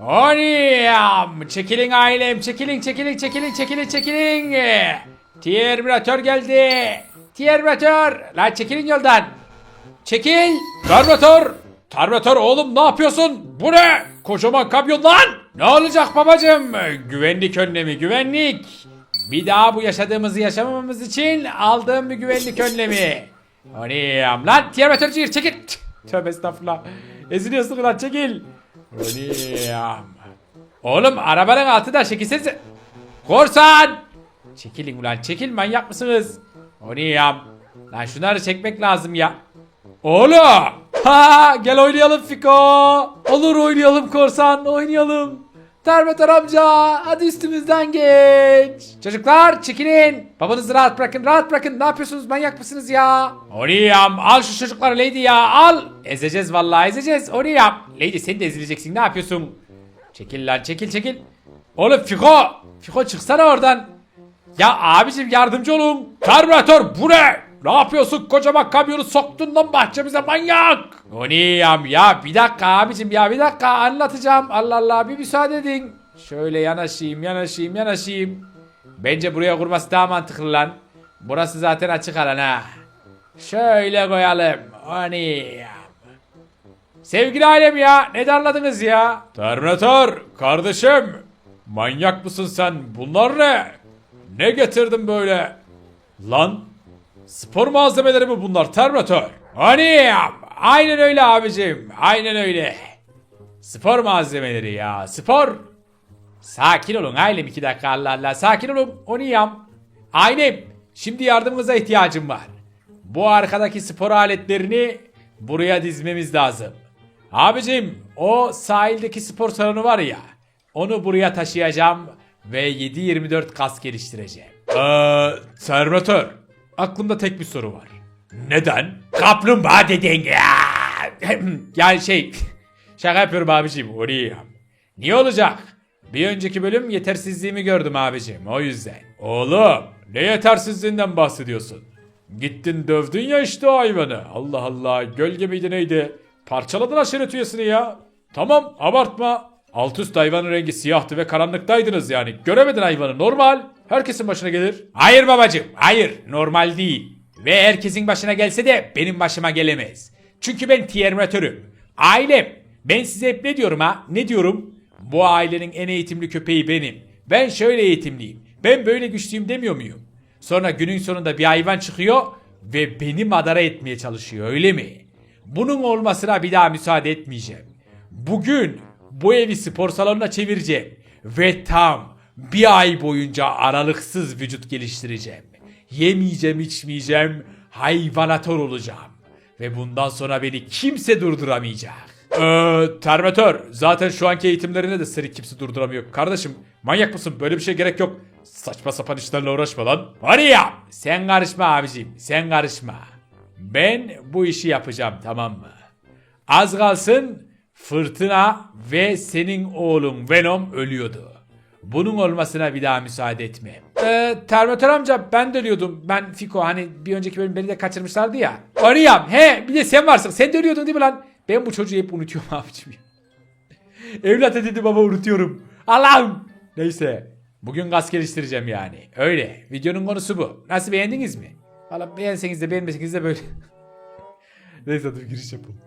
Oniyam. Çekilin ailem. Çekilin çekilin çekilin çekilin çekilin. Terminator geldi. Terminator. Lan çekilin yoldan. Çekil. Terminator. Terminator oğlum ne yapıyorsun? Bu ne? Kocaman kamyon lan. Ne olacak babacım? Güvenlik önlemi güvenlik. Bir daha bu yaşadığımızı yaşamamamız için aldığım bir güvenlik önlemi. Oniyam lan Terminator çekil. Tövbe estağfurullah. Eziliyorsun lan çekil. Oniyam. Oğlum arabanın altı da çekilsenize. Korsan! Çekilin ulan çekil manyak mısınız? Oniyam. Lan şunları çekmek lazım ya. Oğlum! Ha gel oynayalım Fiko. Olur oynayalım korsan oynayalım. Termeter amca hadi üstümüzden geç. Çocuklar çekilin. Babanızı rahat bırakın rahat bırakın. Ne yapıyorsunuz manyak mısınız ya? Oniyam al şu çocukları Lady ya al. Ezeceğiz vallahi ezeceğiz. Oniyam. Lady sen de ezileceksin ne yapıyorsun? Çekil lan çekil çekil. Oğlum Fiko. Fiko çıksana oradan. Ya abicim yardımcı olun. Terminator bu ne? Ne yapıyorsun kocaman kamyonu soktun lan bahçemize manyak. O niyam ya bir dakika abicim ya bir dakika anlatacağım. Allah Allah bir müsaade edin. Şöyle yanaşayım yanaşayım yanaşayım. Bence buraya kurması daha mantıklı lan. Burası zaten açık alan ha. Şöyle koyalım. O niyam. Sevgili ailem ya ne darladınız ya? Terminator kardeşim manyak mısın sen bunlar ne? Ne getirdin böyle? Lan spor malzemeleri mi bunlar Terminator? Hani aynen öyle abicim aynen öyle. Spor malzemeleri ya spor. Sakin olun ailem iki dakika Allah Allah sakin olun onu yam. Ailem şimdi yardımınıza ihtiyacım var. Bu arkadaki spor aletlerini buraya dizmemiz lazım. Abicim o sahildeki spor salonu var ya onu buraya taşıyacağım ve 7-24 kas geliştireceğim. Eee Terminator aklımda tek bir soru var. Neden? Kaplumbağa dedin ya. yani şey şaka yapıyorum abicim oraya. Niye olacak? Bir önceki bölüm yetersizliğimi gördüm abicim o yüzden. Oğlum ne yetersizliğinden bahsediyorsun? Gittin dövdün ya işte hayvanı. Allah Allah gölge miydi neydi? Parçaladın aşiret üyesini ya. Tamam abartma. Alt üst hayvanın rengi siyahtı ve karanlıktaydınız yani. Göremedin hayvanı normal. Herkesin başına gelir. Hayır babacım hayır normal değil. Ve herkesin başına gelse de benim başıma gelemez. Çünkü ben Terminatörüm. Ailem. Ben size hep ne diyorum ha? Ne diyorum? Bu ailenin en eğitimli köpeği benim. Ben şöyle eğitimliyim. Ben böyle güçlüyüm demiyor muyum? Sonra günün sonunda bir hayvan çıkıyor ve beni madara etmeye çalışıyor öyle mi? Bunun olmasına bir daha müsaade etmeyeceğim. Bugün bu evi spor salonuna çevireceğim ve tam bir ay boyunca aralıksız vücut geliştireceğim. Yemeyeceğim, içmeyeceğim, hayvanatör olacağım. Ve bundan sonra beni kimse durduramayacak. Eee Terminator zaten şu anki eğitimlerinde de seni kimse durduramıyor. Kardeşim manyak mısın böyle bir şey gerek yok. Saçma sapan işlerle uğraşma lan. Hadi ya sen karışma abicim sen karışma. Ben bu işi yapacağım tamam mı? Az kalsın fırtına ve senin oğlun Venom ölüyordu. Bunun olmasına bir daha müsaade etmem. Ee, Terminator amca ben de. Ben Fiko hani bir önceki bölüm beni de kaçırmışlardı ya. Arıyam he bir de sen varsın. Sen de değil mi lan? Ben bu çocuğu hep unutuyorum abicim. Evlat dedi baba unutuyorum. Allah'ım. Neyse. Bugün gaz geliştireceğim yani. Öyle. Videonun konusu bu. Nasıl beğendiniz mi? Valla beğenseniz de beğenmeseniz de böyle. Neyse dur giriş yapalım.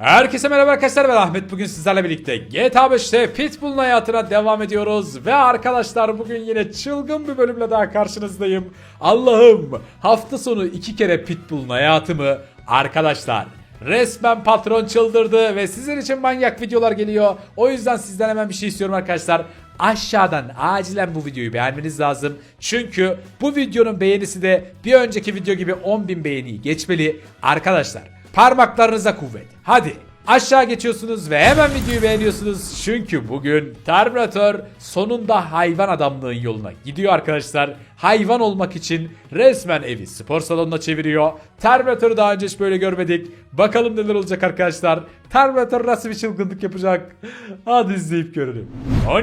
Herkese merhaba arkadaşlar ben Ahmet bugün sizlerle birlikte GTA 5'te Pitbull'un hayatına devam ediyoruz ve arkadaşlar bugün yine çılgın bir bölümle daha karşınızdayım. Allah'ım hafta sonu iki kere Pitbull'un hayatımı arkadaşlar resmen patron çıldırdı ve sizin için manyak videolar geliyor. O yüzden sizden hemen bir şey istiyorum arkadaşlar. Aşağıdan acilen bu videoyu beğenmeniz lazım. Çünkü bu videonun beğenisi de bir önceki video gibi 10.000 beğeniyi geçmeli. Arkadaşlar Parmaklarınıza kuvvet. Hadi aşağı geçiyorsunuz ve hemen videoyu beğeniyorsunuz. Çünkü bugün Terminator sonunda hayvan adamlığın yoluna gidiyor arkadaşlar. Hayvan olmak için resmen evi spor salonuna çeviriyor. Terminator'u daha önce hiç böyle görmedik. Bakalım neler olacak arkadaşlar. Terminator nasıl bir çılgınlık yapacak? Hadi izleyip görelim.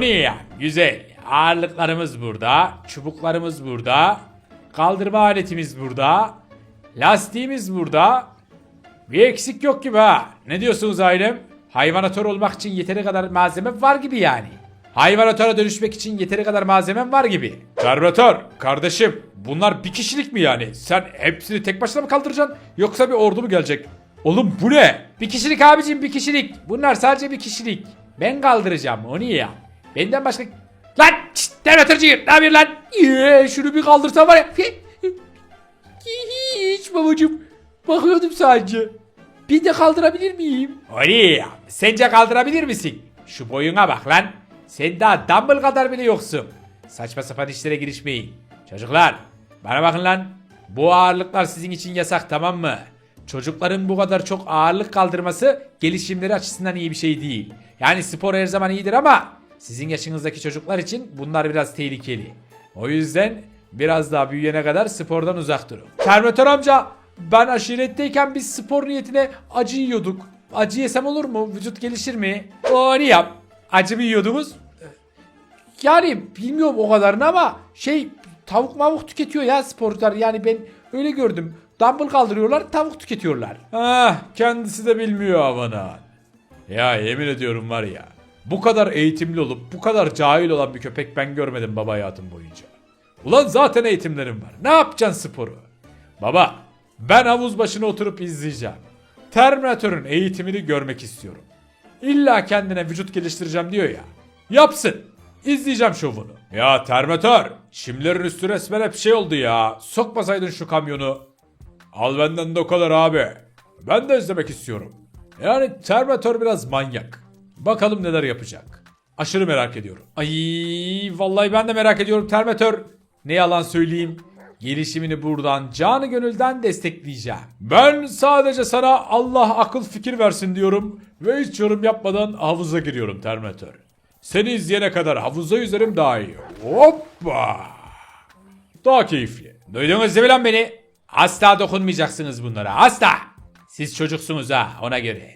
Ya? Güzel. Ağırlıklarımız burada. Çubuklarımız burada. Kaldırma aletimiz burada. Lastiğimiz burada. Bir eksik yok gibi ha. Ne diyorsunuz ailem? hayvanatör olmak için yeteri kadar malzeme var gibi yani. Hayvanatöre dönüşmek için yeteri kadar malzemem var gibi. Terminator kardeşim bunlar bir kişilik mi yani? Sen hepsini tek başına mı kaldıracaksın yoksa bir ordu mu gelecek? Oğlum bu ne? Bir kişilik abicim bir kişilik. Bunlar sadece bir kişilik. Ben kaldıracağım onu ya. Benden başka... Lan! Terminator'cuyum ne yapıyorsun lan? Yee, şunu bir kaldırsam var ya. Hiç babacım. Bakıyordum sadece. Bir de kaldırabilir miyim? Oraya. Sence kaldırabilir misin? Şu boyuna bak lan. Sen daha dumbbell kadar bile yoksun. Saçma sapan işlere girişmeyin. Çocuklar bana bakın lan. Bu ağırlıklar sizin için yasak tamam mı? Çocukların bu kadar çok ağırlık kaldırması gelişimleri açısından iyi bir şey değil. Yani spor her zaman iyidir ama sizin yaşınızdaki çocuklar için bunlar biraz tehlikeli. O yüzden biraz daha büyüyene kadar spordan uzak durun. Terminator amca ben aşiretteyken biz spor niyetine acı yiyorduk. Acı yesem olur mu? Vücut gelişir mi? O ne yap? Acı mı yiyordunuz? Yani bilmiyorum o kadarını ama şey tavuk mavuk tüketiyor ya sporcular. Yani ben öyle gördüm. Dumbbell kaldırıyorlar tavuk tüketiyorlar. Ah kendisi de bilmiyor avanan. Ya yemin ediyorum var ya. Bu kadar eğitimli olup bu kadar cahil olan bir köpek ben görmedim baba hayatım boyunca. Ulan zaten eğitimlerim var. Ne yapacaksın sporu? Baba ben havuz başına oturup izleyeceğim. Terminatörün eğitimini görmek istiyorum. İlla kendine vücut geliştireceğim diyor ya. Yapsın. İzleyeceğim şovunu. Ya Terminator, çimlerin üstü resmen hep şey oldu ya. Sokmasaydın şu kamyonu. Al benden de o kadar abi. Ben de izlemek istiyorum. Yani Terminator biraz manyak. Bakalım neler yapacak. Aşırı merak ediyorum. Ay vallahi ben de merak ediyorum Terminator. Ne yalan söyleyeyim. Gelişimini buradan canı gönülden destekleyeceğim. Ben sadece sana Allah akıl fikir versin diyorum ve hiç yorum yapmadan havuza giriyorum Terminator. Seni izleyene kadar havuza yüzerim daha iyi. Hoppa! Daha keyifli. Duydunuz değil mi lan beni? Asla dokunmayacaksınız bunlara. Asla. Siz çocuksunuz ha ona göre.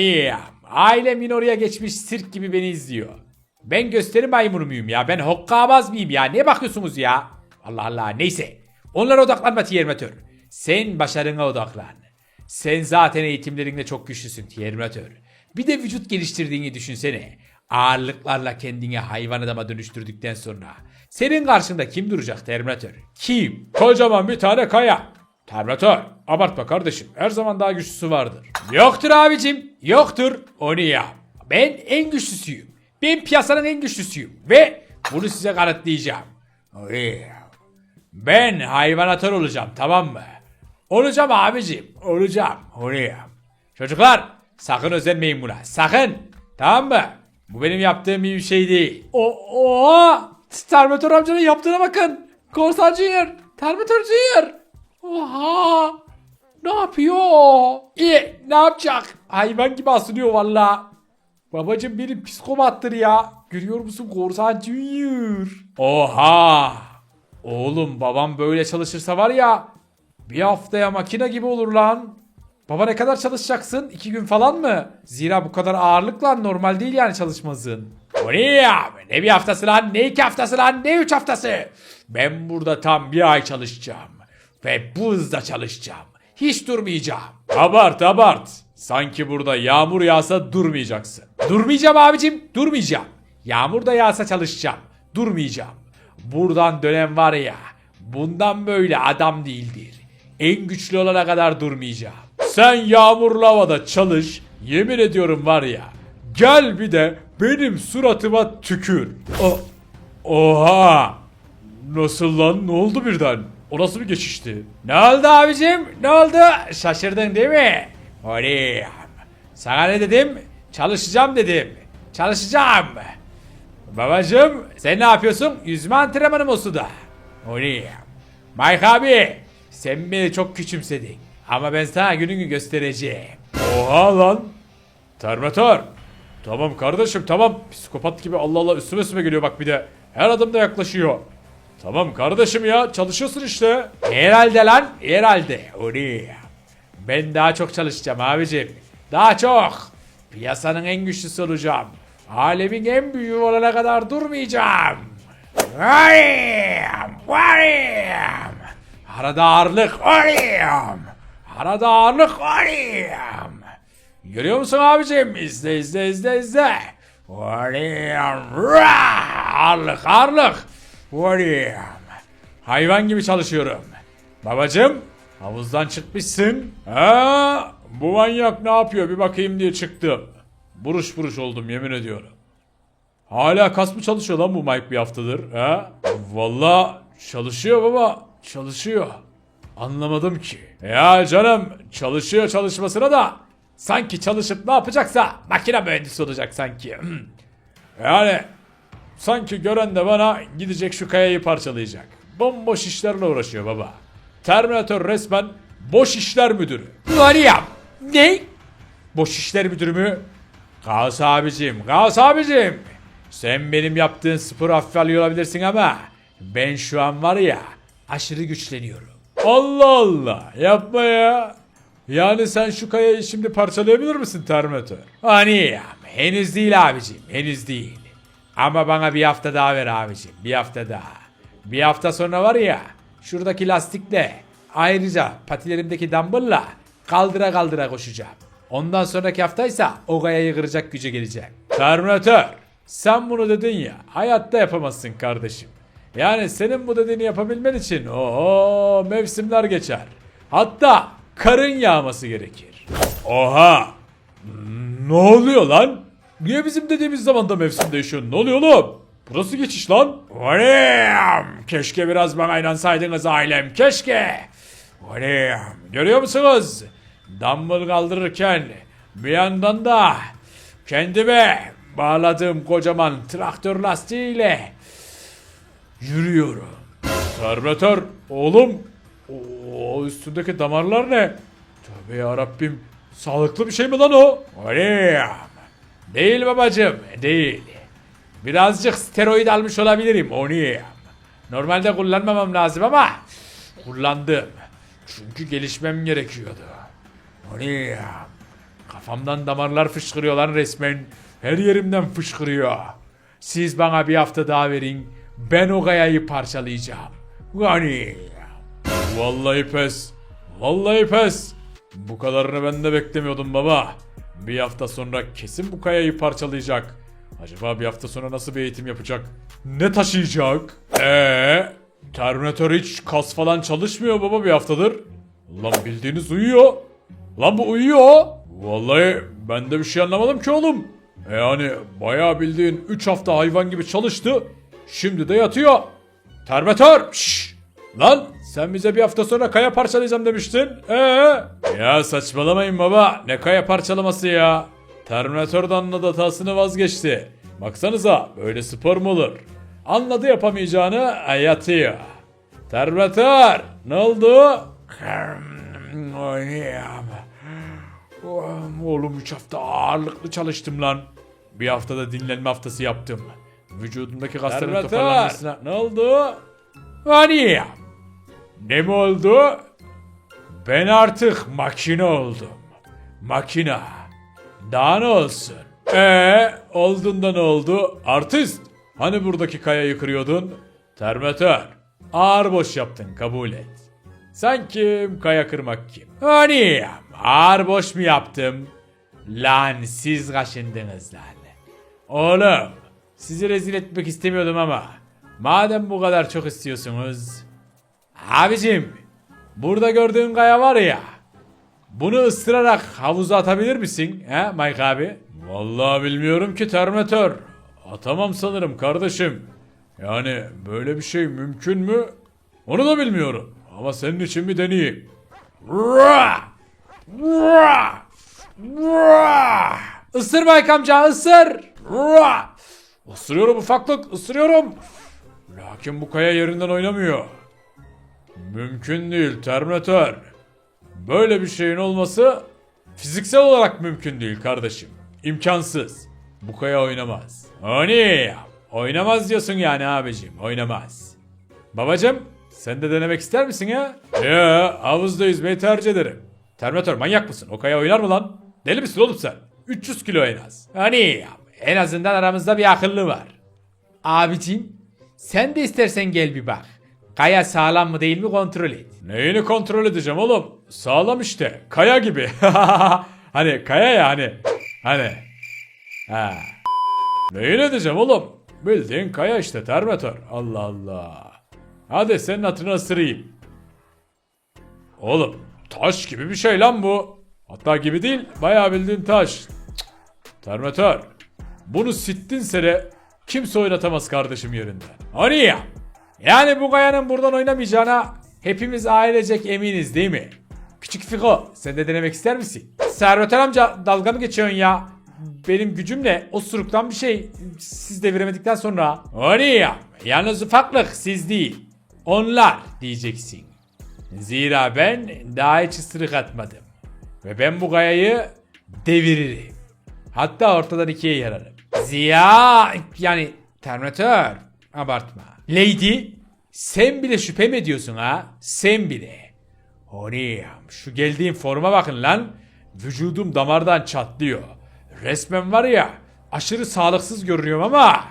Ya? Ailem yine oraya geçmiş sirk gibi beni izliyor. Ben gösteri maymunu muyum ya? Ben hokkabaz mıyım ya? Ne bakıyorsunuz ya? Allah Allah neyse. Onlara odaklanma Tiermatör. Sen başarına odaklan. Sen zaten eğitimlerinde çok güçlüsün Tiermatör. Bir de vücut geliştirdiğini düşünsene. Ağırlıklarla kendini hayvan adama dönüştürdükten sonra. Senin karşında kim duracak Terminator? Kim? Kocaman bir tane kaya. Terminator abartma kardeşim her zaman daha güçlüsü vardır. Yoktur abicim yoktur onu ya. Ben en güçlüsüyüm. Ben piyasanın en güçlüsüyüm ve bunu size kanıtlayacağım. Oy. Ben hayvanatör olacağım tamam mı? Olacağım abicim olacağım oraya. Çocuklar sakın özenmeyin buna sakın tamam mı? Bu benim yaptığım bir şey değil. O oha! Terminator amcanın yaptığına bakın. Korsan Junior. Terminator Junior. Oha! Ne yapıyor? İyi ne yapacak? Hayvan gibi asılıyor valla. Babacım benim psikopattır ya. Görüyor musun Korsan Junior? Oha! Oğlum babam böyle çalışırsa var ya bir haftaya makine gibi olur lan. Baba ne kadar çalışacaksın? İki gün falan mı? Zira bu kadar ağırlıkla normal değil yani çalışmasın. O ne ya? Ne bir haftası lan? Ne iki haftası lan? Ne üç haftası? Ben burada tam bir ay çalışacağım. Ve bu hızda çalışacağım. Hiç durmayacağım. Abart abart. Sanki burada yağmur yağsa durmayacaksın. Durmayacağım abicim. Durmayacağım. Yağmur da yağsa çalışacağım. Durmayacağım. Buradan dönen var ya. Bundan böyle adam değildir. En güçlü olana kadar durmayacağım. Sen yağmurlu havada çalış. Yemin ediyorum var ya. Gel bir de benim suratıma tükür. O Oha! Nasıl lan? Ne oldu birden? O nasıl bir geçişti? Ne oldu abicim? Ne oldu? Şaşırdın değil mi? Oraya. Sana ne dedim? Çalışacağım dedim. Çalışacağım. Babacım sen ne yapıyorsun? Yüzme antrenmanı mı suda? Oraya. Mike abi sen beni çok küçümsedin. Ama ben sana gününü göstereceğim. Oha lan. Terminator. Tamam kardeşim tamam. Psikopat gibi Allah Allah üstüme üstüme geliyor bak bir de. Her adımda yaklaşıyor. Tamam kardeşim ya çalışıyorsun işte. Herhalde lan herhalde. Oraya. Ben daha çok çalışacağım abicim. Daha çok. Piyasanın en güçlüsü olacağım. Alemin en büyüğü olana kadar durmayacağım. Varım, varım. Arada ağırlık varım. Arada ağırlık varım. Görüyor musun abicim? İzle izle izle izle. Varıyam. Ağırlık ağırlık. Varıyam. Hayvan gibi çalışıyorum. Babacım havuzdan çıkmışsın. Ha, bu manyak ne yapıyor bir bakayım diye çıktım. Buruş buruş oldum yemin ediyorum. Hala kas mı çalışıyor lan bu Mike bir haftadır? Ha? Valla çalışıyor baba. Çalışıyor. Anlamadım ki. Ya canım çalışıyor çalışmasına da sanki çalışıp ne yapacaksa makine mühendisi olacak sanki. Yani sanki gören de bana gidecek şu kayayı parçalayacak. Bomboş işlerle uğraşıyor baba. Terminator resmen boş işler müdürü. Ya. Ne? Boş işler müdürü mü? Kaos abicim, Kaos abicim. Sen benim yaptığın sporu hafife alıyor olabilirsin ama ben şu an var ya aşırı güçleniyorum. Allah Allah yapma ya. Yani sen şu kayayı şimdi parçalayabilir misin Terminator? Hani henüz değil abicim henüz değil. Ama bana bir hafta daha ver abicim bir hafta daha. Bir hafta sonra var ya şuradaki lastikle ayrıca patilerimdeki dumbbell'la kaldıra kaldıra koşacağım. Ondan sonraki haftaysa o kayayı kıracak güce geleceğim. Terminator sen bunu dedin ya hayatta yapamazsın kardeşim. Yani senin bu dediğini yapabilmen için o mevsimler geçer. Hatta karın yağması gerekir. Oha! Ne oluyor lan? Niye bizim dediğimiz zamanda mevsim değişiyor? Ne oluyor oğlum? Burası geçiş lan. Varım. Keşke biraz bana inansaydınız ailem. Keşke. Varım. Görüyor musunuz? Dumbbell kaldırırken bir yandan da kendime bağladığım kocaman traktör lastiğiyle yürüyorum. Terminator oğlum. O üstündeki damarlar ne? Tövbe yarabbim. Sağlıklı bir şey mi lan o? Varım. Değil babacım, değil. Birazcık steroid almış olabilirim, onu. Normalde kullanmamam lazım ama kullandım. Çünkü gelişmem gerekiyordu. Onu. Kafamdan damarlar fışkırıyor lan resmen. Her yerimden fışkırıyor. Siz bana bir hafta daha verin. Ben o kayayı parçalayacağım. Yani. Vallahi pes. Vallahi pes. Bu kadarını ben de beklemiyordum baba. Bir hafta sonra kesin bu kayayı parçalayacak. Acaba bir hafta sonra nasıl bir eğitim yapacak? Ne taşıyacak? Eee? Terminator hiç kas falan çalışmıyor baba bir haftadır. Lan bildiğiniz uyuyor. Lan bu uyuyor. Vallahi ben de bir şey anlamadım ki oğlum. Yani bayağı bildiğin 3 hafta hayvan gibi çalıştı. Şimdi de yatıyor. Şşş! Lan sen bize bir hafta sonra kaya parçalayacağım demiştin. Ee? Ya saçmalamayın baba. Ne kaya parçalaması ya? Terminator da anladı hatasını vazgeçti. Baksanıza böyle spor mu olur? Anladı yapamayacağını yatıyor. Terminator ne oldu? Oğlum 3 hafta ağırlıklı çalıştım lan. Bir haftada dinlenme haftası yaptım. Vücudumdaki kasların toparlanmasına... Ne oldu? Hani? Ne mi oldu? Ben artık makine oldum. Makina. Daha ne olsun? Ee, oldun da ne oldu? Artist. Hani buradaki kayayı kırıyordun? Termatör. Ağır boş yaptın kabul et. Sen kim? Kaya kırmak kim? Hani? Ağır boş mu yaptım? Lan siz kaşındınız lan. Oğlum sizi rezil etmek istemiyordum ama madem bu kadar çok istiyorsunuz. Abicim burada gördüğün kaya var ya bunu ısırarak havuza atabilir misin? He Mike abi? Vallahi bilmiyorum ki Terminator. Atamam sanırım kardeşim. Yani böyle bir şey mümkün mü? Onu da bilmiyorum. Ama senin için bir deneyeyim. Isır Mike amca ısır. Isırıyorum ufaklık ısırıyorum. Lakin bu kaya yerinden oynamıyor. Mümkün değil Terminator. Böyle bir şeyin olması fiziksel olarak mümkün değil kardeşim. İmkansız. Bu kaya oynamaz. Hani oynamaz diyorsun yani abicim oynamaz. Babacım sen de denemek ister misin ya? Ya havuzda yüzmeyi tercih ederim. Terminator manyak mısın? O kaya oynar mı lan? Deli misin oğlum sen? 300 kilo en az. Hani en azından aramızda bir akıllı var. Abicim sen de istersen gel bir bak. Kaya sağlam mı değil mi kontrol et. Neyini kontrol edeceğim oğlum? Sağlam işte. Kaya gibi. hani kaya ya hani. Hani. Ha. Neyin edeceğim oğlum? Bildiğin kaya işte Terminator. Allah Allah. Hadi senin hatırına ısırayım. Oğlum taş gibi bir şey lan bu. Hatta gibi değil bayağı bildiğin taş. Cık. Terminator. Bunu sittin sene kimse oynatamaz kardeşim yerinden. Hani ya? Yani bu kayanın buradan oynamayacağına hepimiz ailecek eminiz değil mi? Küçük Fiko sen de denemek ister misin? Servetör amca dalga mı geçiyorsun ya? Benim gücümle o suruktan bir şey siz deviremedikten sonra. Hani ya? Yalnız ufaklık siz değil. Onlar diyeceksin. Zira ben daha hiç ısırık atmadım. Ve ben bu kayayı deviririm. Hatta ortadan ikiye yararım. Ziya yani Terminator abartma. Lady sen bile şüphe mi ediyorsun ha? Sen bile. Honiyam şu geldiğim forma bakın lan. Vücudum damardan çatlıyor. Resmen var ya aşırı sağlıksız görünüyorum ama.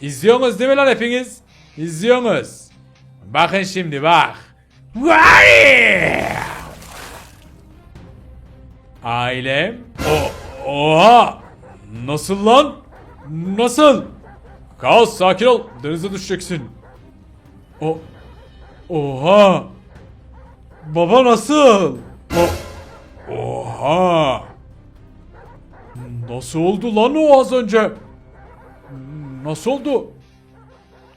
İzliyorsunuz değil mi lan hepiniz? İzliyorsunuz. Bakın şimdi bak. Ailem. O, oha! Nasıl lan? Nasıl? Kaos sakin ol. Denize düşeceksin. O, oha! Baba nasıl? O, oha! Nasıl oldu lan o az önce? Nasıl oldu?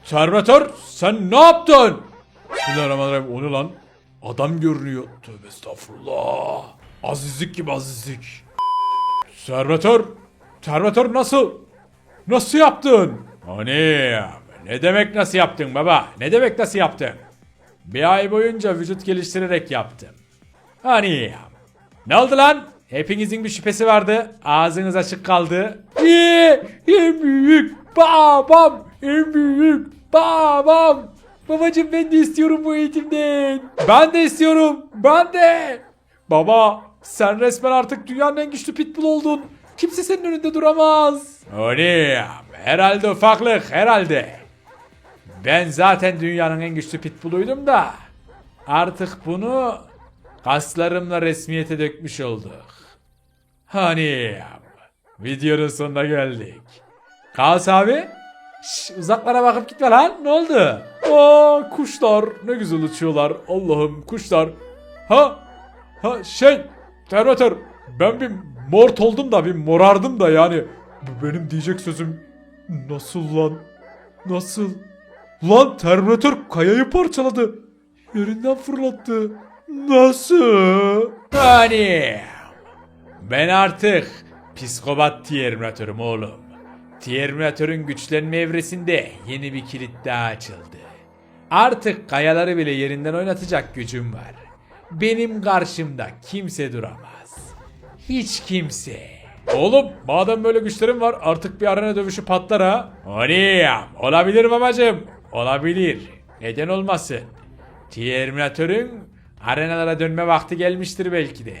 Terminator sen ne yaptın? Bismillahirrahmanirrahim o ne lan? Adam görünüyor. Tövbe estağfurullah. Azizlik gibi azizlik. Terminator. Terminator nasıl? Nasıl yaptın? Hani ne demek nasıl yaptın baba? Ne demek nasıl yaptın? Bir ay boyunca vücut geliştirerek yaptım. Hani ne oldu lan? Hepinizin bir şüphesi vardı. Ağzınız açık kaldı. En büyük babam, en büyük babam. Babacım ben de istiyorum bu eğitimden. Ben de istiyorum. Ben de. Baba sen resmen artık dünyanın en güçlü pitbull oldun. Kimse senin önünde duramaz. Öyle herhalde ufaklık herhalde. Ben zaten dünyanın en güçlü pitbull'uydum da. Artık bunu kaslarımla resmiyete dökmüş olduk. Hani videonun sonuna geldik. Kaos abi. Şş, uzaklara bakıp gitme lan. Ne oldu? Aa kuşlar ne güzel uçuyorlar. Allah'ım kuşlar. Ha? Ha şey Terminator ben bir mort oldum da bir morardım da yani. Benim diyecek sözüm nasıl lan? Nasıl? Lan Terminator kayayı parçaladı. Yerinden fırlattı. Nasıl? Hani ben artık psikopat Terminator'um oğlum. Terminator'un güçlenme evresinde yeni bir kilit daha açıldı. Artık kayaları bile yerinden oynatacak gücüm var. Benim karşımda kimse duramaz. Hiç kimse. Oğlum madem böyle güçlerim var artık bir arena dövüşü patlar ha. Hani olabilir babacım. Olabilir. Neden olmasın? Terminator'ın arenalara dönme vakti gelmiştir belki de.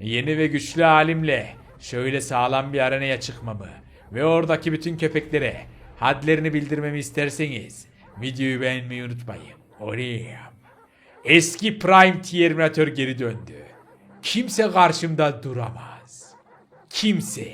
Yeni ve güçlü halimle şöyle sağlam bir arenaya çıkmamı ve oradaki bütün köpeklere hadlerini bildirmemi isterseniz videoyu beğenmeyi unutmayın. Oraya. Eski Prime Terminator geri döndü. Kimse karşımda duramaz. Kimse.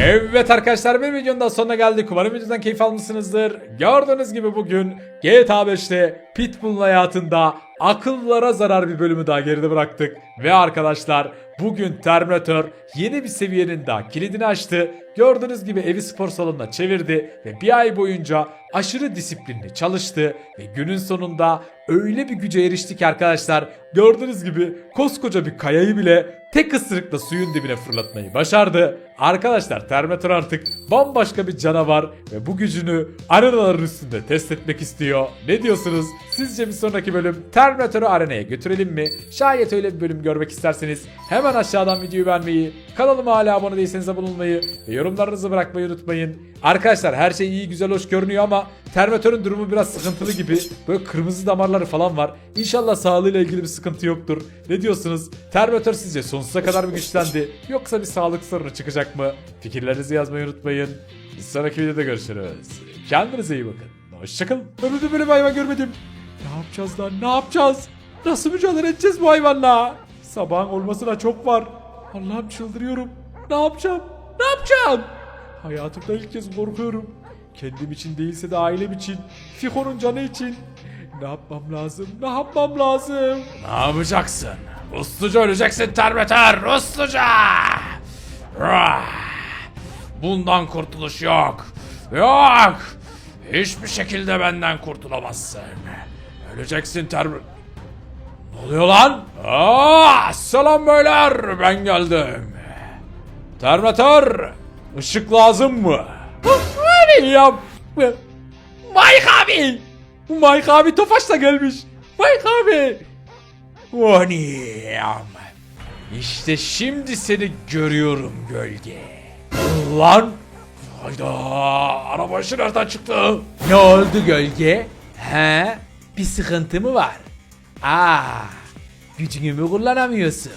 Evet arkadaşlar bir videonun daha sonuna geldik. Umarım videodan keyif almışsınızdır. Gördüğünüz gibi bugün GTA 5'te Pitbull'un hayatında akıllara zarar bir bölümü daha geride bıraktık. Ve arkadaşlar bugün Terminator yeni bir seviyenin daha kilidini açtı. Gördüğünüz gibi evi spor salonuna çevirdi ve bir ay boyunca aşırı disiplinli çalıştı ve günün sonunda öyle bir güce eriştik ki arkadaşlar gördüğünüz gibi koskoca bir kayayı bile tek ısırıkla suyun dibine fırlatmayı başardı. Arkadaşlar Terminator artık bambaşka bir canavar ve bu gücünü arenaların üstünde test etmek istiyor. Ne diyorsunuz? Sizce bir sonraki bölüm Terminator'u arenaya götürelim mi? Şayet öyle bir bölüm görmek isterseniz hemen aşağıdan videoyu beğenmeyi, kanalıma hala abone değilseniz abone olmayı ve yorumlarınızı bırakmayı unutmayın. Arkadaşlar her şey iyi güzel hoş görünüyor ama Terminator'un durumu biraz sıkıntılı gibi. Böyle kırmızı damarları falan var. İnşallah sağlığıyla ilgili bir sıkıntı yoktur. Ne diyorsunuz? Terminator sizce sonsuza kadar mı güçlendi? Yoksa bir sağlık sorunu çıkacak mı? Fikirlerinizi yazmayı unutmayın. Bir sonraki videoda görüşürüz. Kendinize iyi bakın. Hoşçakalın. Böyle bir hayvan görmedim. Yapacağız lan? Ne yapacağız? Nasıl mücadele edeceğiz bu hayvanla? Sabahın olmasına çok var. Allah'ım çıldırıyorum. Ne yapacağım? Ne yapacağım? Hayatımda ilk kez korkuyorum. Kendim için değilse de ailem için. Fiko'nun canı için. Ne yapmam lazım? Ne yapmam lazım? Ne yapacaksın? Usluca öleceksin Terminator. Usluca. Bundan kurtuluş yok. Yok. Hiçbir şekilde benden kurtulamazsın. Öleceksin Terminator. Ne oluyor lan? Aa, selam beyler ben geldim. Terminator ışık lazım mı? Ne yap? Mike abi. Mike abi Tofaş'la gelmiş. Mike abi. Oniyam. İşte şimdi seni görüyorum gölge. Lan. Hayda araba işi nereden çıktı? Ne oldu gölge? He? Bir sıkıntı mı var? Aa, gücünü mü kullanamıyorsun?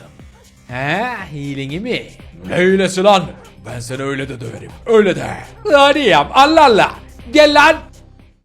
He, hileni mi? Ne hilesi lan? Ben seni öyle de döverim, öyle de. Hadi yap, Allah Allah. Gel lan,